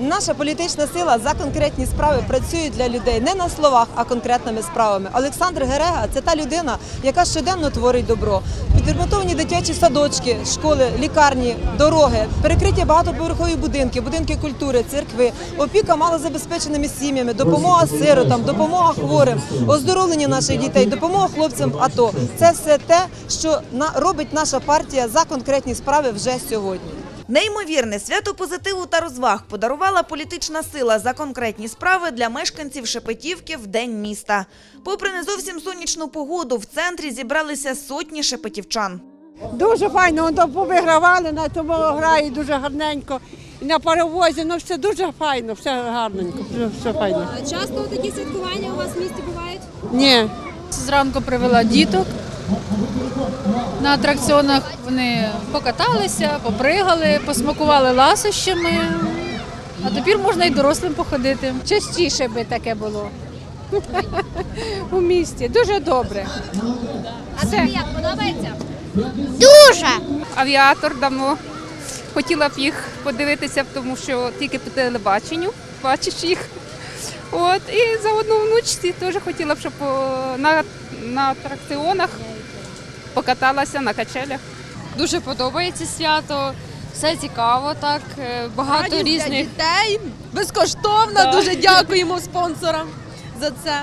Наша політична сила за конкретні справи працює для людей не на словах, а конкретними справами. Олександр Герега це та людина, яка щоденно творить добро. Підремонтовані дитячі садочки, школи, лікарні, дороги, перекриття багатоповерхові будинки, будинки культури, церкви, опіка малозабезпеченими сім'ями, допомога сиротам, допомога хворим, оздоровлення наших дітей, допомога хлопцям в АТО. Це все те, що робить наша партія за конкретні справи вже сьогодні. Неймовірне свято позитиву та розваг подарувала політична сила за конкретні справи для мешканців Шепетівки в день міста. Попри не зовсім сонячну погоду, в центрі зібралися сотні шепетівчан. Дуже файно, там повигравали, на тому грає дуже гарненько. І на паровозі, ну все дуже файно, все гарненько, все, все файно. Часто такі святкування у вас в місті бувають? Ні, Зранку привела діток. На атракціонах вони покаталися, попригали, посмакували ласощами. А тепер можна і дорослим походити. Частіше би таке було у місті. Дуже добре. А тобі як подобається? Дуже! авіатор давно. Хотіла б їх подивитися, тому що тільки по телебаченню бачиш їх. От, і заодно внучці теж хотіла б, щоб на, на атракціонах покаталася на качелях. Дуже подобається свято. Все цікаво, так е, багато різних дітей безкоштовно. Дуже дякуємо спонсорам за це.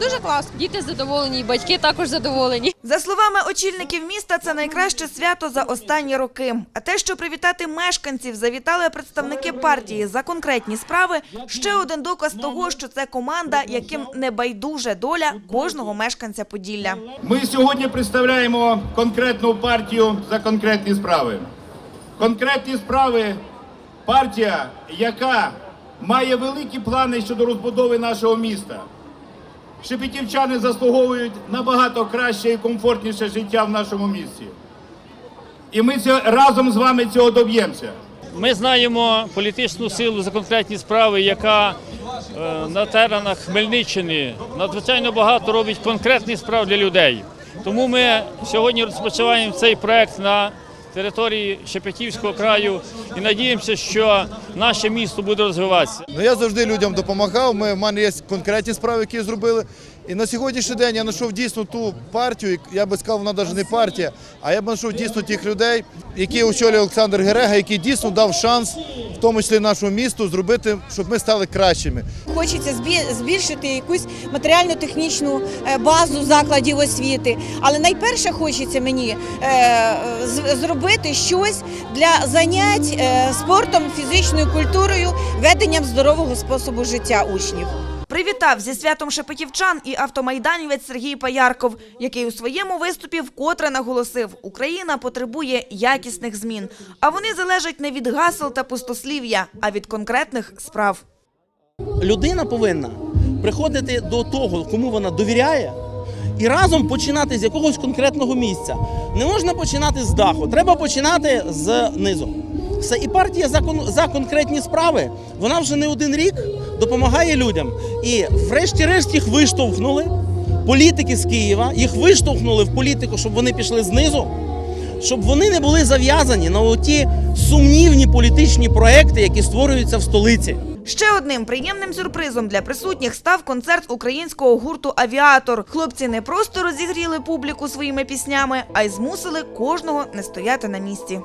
Дуже класно. діти задоволені, і батьки також задоволені. За словами очільників міста, це найкраще свято за останні роки. А те, що привітати мешканців, завітали представники партії за конкретні справи, ще один доказ того, що це команда, яким не байдуже доля кожного мешканця Поділля. Ми сьогодні представляємо конкретну партію за конкретні справи. Конкретні справи партія, яка має великі плани щодо розбудови нашого міста. Шепетівчани заслуговують набагато краще і комфортніше життя в нашому місті. І ми разом з вами цього доб'ємося. Ми знаємо політичну силу за конкретні справи, яка е, на теренах Хмельниччини надзвичайно багато робить конкретних справ для людей. Тому ми сьогодні розпочинаємо цей проект на території Шепетівського краю і надіємося, що наше місто буде розвиватися. Ну, я завжди людям допомагав. Ми, в мене є конкретні справи, які зробили. І на сьогоднішній день я знайшов дійсно ту партію, я би сказав, вона навіть не партія, а я б знайшов дійсно тих людей, які очолює Олександр Герега, який дійсно дав шанс, в тому числі нашому місту, зробити, щоб ми стали кращими. хочеться збі- збільшити якусь матеріально-технічну е, базу закладів освіти. Але найперше хочеться мені е, зробити щось для занять е, спортом, фізичною культурою, веденням здорового способу життя учнів. Привітав зі святом шепетівчан і автомайданівець Сергій Паярков, який у своєму виступі вкотре наголосив: Україна потребує якісних змін, а вони залежать не від гасел та пустослів'я, а від конкретних справ. людина повинна приходити до того, кому вона довіряє, і разом починати з якогось конкретного місця. Не можна починати з даху, треба починати з низу. І партія за, за конкретні справи, вона вже не один рік допомагає людям. І врешті-решт їх виштовхнули. Політики з Києва їх виштовхнули в політику, щоб вони пішли знизу, щоб вони не були зав'язані на оті сумнівні політичні проекти, які створюються в столиці. Ще одним приємним сюрпризом для присутніх став концерт українського гурту Авіатор. Хлопці не просто розігріли публіку своїми піснями, а й змусили кожного не стояти на місці.